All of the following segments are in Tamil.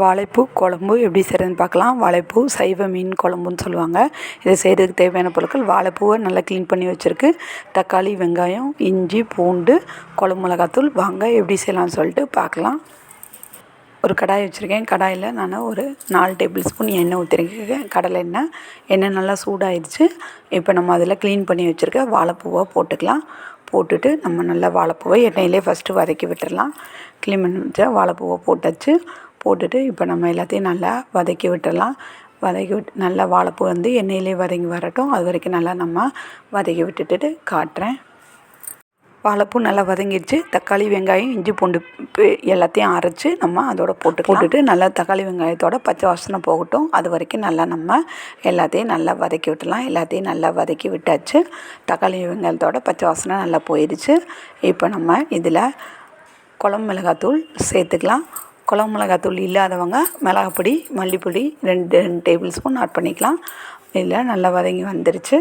வாழைப்பூ குழம்பு எப்படி செய்கிறதுன்னு பார்க்கலாம். வாழைப்பூ சைவ மீன் குழம்புன்னு சொல்லுவாங்க. இதை செய்கிறதுக்கு தேவையான பொருட்கள் வாழைப்பூவை நல்லா க்ளீன் பண்ணி வச்சுருக்கு. தக்காளி வெங்காயம் இஞ்சி பூண்டு குழம்பு மிளகாத்தூள் வாங்க எப்படி செய்யலாம்னு சொல்லிட்டு பார்க்கலாம். ஒரு கடாய் வச்சுருக்கேன். கடாயில் நான் ஒரு நாலு டேபிள் ஸ்பூன் எண்ணெய் ஊற்றிருக்கேன் கடலை எண்ணெய். எண்ணெய் நல்லா சூடாயிடுச்சு. இப்போ நம்ம அதில் க்ளீன் பண்ணி வச்சுருக்க வாழைப்பூவை போட்டுக்கலாம். போட்டுட்டு நம்ம நல்லா வாழைப்பூவை எண்ணெயிலே ஃபஸ்ட்டு வதக்கி விட்டுடலாம் க்ளீன் பண்ணி வச்சா வாழைப்பூவை போட்டாச்சு. போட்டுட்டு இப்போ நம்ம எல்லாத்தையும் நல்லா வதக்கி விட்டுடலாம் வதக்கி விட்டு நல்லா வாழைப்பூ வந்து எண்ணெயிலே வதங்கி வரட்டும். அது வரைக்கும் நல்லா நம்ம வதக்கி விட்டுட்டு காட்டுறேன். வாழைப்பூ நல்லா வதங்கிடுச்சு. தக்காளி வெங்காயம் இஞ்சி பூண்டு எல்லாத்தையும் அரைச்சி நம்ம அதோட போட்டு போட்டுட்டு நல்லா தக்காளி வெங்காயத்தோட பச்சை வாசனை போகட்டும். அது வரைக்கும் நல்லா நம்ம எல்லாத்தையும் நல்லா வதக்கி விட்டுலாம் எல்லாத்தையும் நல்லா வதக்கி விட்டாச்சு. தக்காளி வெங்காயத்தோட பச்சை வாசனை நல்லா போயிடுச்சு. இப்போ நம்ம இதில் குழம்பு மிளகாத்தூள் சேர்த்துக்கலாம். குழம்பு மிளகாத்தூள் இல்லாதவங்க மிளகாப்பொடி மல்லிப்பொடி ரெண்டு ரெண்டு டேபிள் ஸ்பூன் ஆட் பண்ணிக்கலாம். இதில் நல்லா வதங்கி வந்துருச்சு.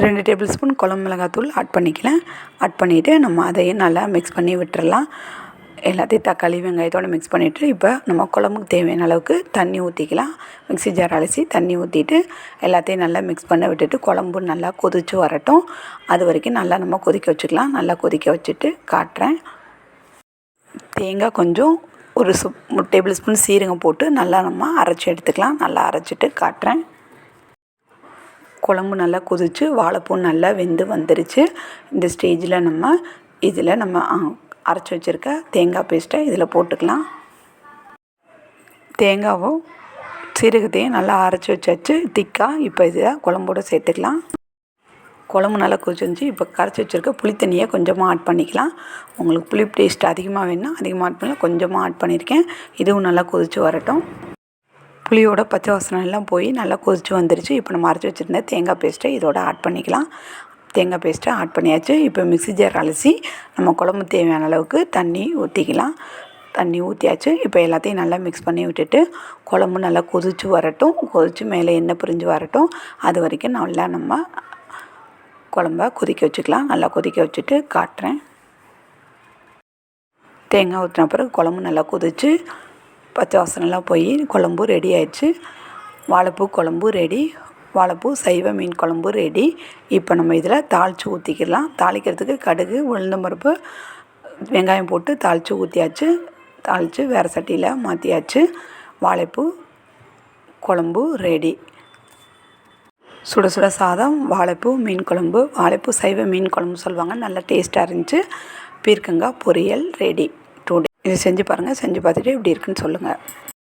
ரெண்டு டேபிள் ஸ்பூன் குழம்பு மிளகாத்தூள் ஆட் பண்ணிக்கலாம். ஆட் பண்ணிவிட்டு நம்ம அதையும் நல்லா மிக்ஸ் பண்ணி விட்டுறலாம். எல்லாத்தையும் தக்காளி வெங்காயத்தோடு மிக்ஸ் பண்ணிவிட்டு இப்போ நம்ம குழம்புக்கு தேவையான அளவுக்கு தண்ணி ஊற்றிக்கலாம் மிக்ஸி ஜார் அலசி தண்ணி ஊற்றிட்டு எல்லாத்தையும் நல்லா மிக்ஸ் பண்ண விட்டுட்டு குழம்பு நல்லா கொதித்து வரட்டும். அது வரைக்கும் நல்லா நம்ம கொதிக்க வச்சுக்கலாம். நல்லா கொதிக்க வச்சுட்டு காட்டுறேன். தேங்காய் கொஞ்சம் ஒரு சு டேபிள் ஸ்பூன் சீரகம் போட்டு நல்லா நம்ம அரைச்சி எடுத்துக்கலாம். நல்லா அரைச்சிட்டு காட்டுறேன். குழம்பு நல்லா கொதித்து வாழைப்பூ நல்லா வெந்து வந்துருச்சு. இந்த ஸ்டேஜில் நம்ம இதில் நம்ம அரைச்சி வச்சுருக்க தேங்காய் பேஸ்ட்டை இதில் போட்டுக்கலாம். தேங்காவும் சீரகத்தையும் நல்லா அரைச்சி வச்சாச்சு. திக்காக இப்போ இதை குழம்போடு சேர்த்துக்கலாம். குழம்பு நல்லா கொதிச்சு இப்போ கரைச்சி வச்சுருக்க புளி தண்ணியை கொஞ்சமாக ஆட் பண்ணிக்கலாம். உங்களுக்கு புளி டேஸ்ட் அதிகமாக வேணும்னா அதிகமாக ஆட் பண்ணலாம். கொஞ்சமாக ஆட் பண்ணியிருக்கேன் இதுவும் நல்லா கொதித்து வரட்டும். புளியோட பச்சை வாசனை எல்லாம் போய் நல்லா கொதித்து வந்துருச்சு. இப்போ நம்ம அரைச்சி வச்சுருந்த தேங்காய் பேஸ்ட்டை இதோட ஆட் பண்ணிக்கலாம். தேங்காய் பேஸ்ட்டை ஆட் பண்ணியாச்சு. இப்போ மிக்சி ஜார் அலசி நம்ம குழம்பு தேவையான அளவுக்கு தண்ணி ஊற்றிக்கலாம் தண்ணி ஊற்றியாச்சு இப்போ எல்லாத்தையும் நல்லா மிக்ஸ் பண்ணி விட்டுட்டு குழம்பு நல்லா கொதித்து வரட்டும். கொதித்து மேலே எண்ணெய் பிரிஞ்சு வரட்டும். அது வரைக்கும் நல்லா நம்ம குழம்ப கொதிக்க வச்சுக்கலாம். நல்லா கொதிக்க வச்சுட்டு காட்டுறேன். தேங்காய் ஊற்றின பிறகு குழம்பு நல்லா கொதித்து பச்சை வாசனைலாம் போய் குழம்பு ரெடி ஆயிடுச்சு. வாழைப்பூ குழம்பு ரெடி. வாழைப்பூ சைவ மீன் குழம்பு ரெடி. இப்போ நம்ம இதில் தாளித்து ஊற்றிக்கிடலாம் தாளிக்கிறதுக்கு கடுகு உளுந்தம்பருப்பு வெங்காயம் போட்டு தாளித்து ஊற்றியாச்சு தாளித்து வேறு சட்டியில் மாற்றியாச்சு வாழைப்பூ குழம்பு ரெடி. சுட சுட சாதம் வாழைப்பூ மீன் குழம்பு. வாழைப்பூ சைவ மீன் குழம்பு சொல்லுவாங்க. நல்லா டேஸ்ட்டாக இருந்துச்சு. பீர்க்கங்காய் பொரியல் ரெடி. இதை செஞ்சு பாருங்கள் செஞ்சு பார்த்துட்டு எப்படி இருக்குன்னு சொல்லுங்கள்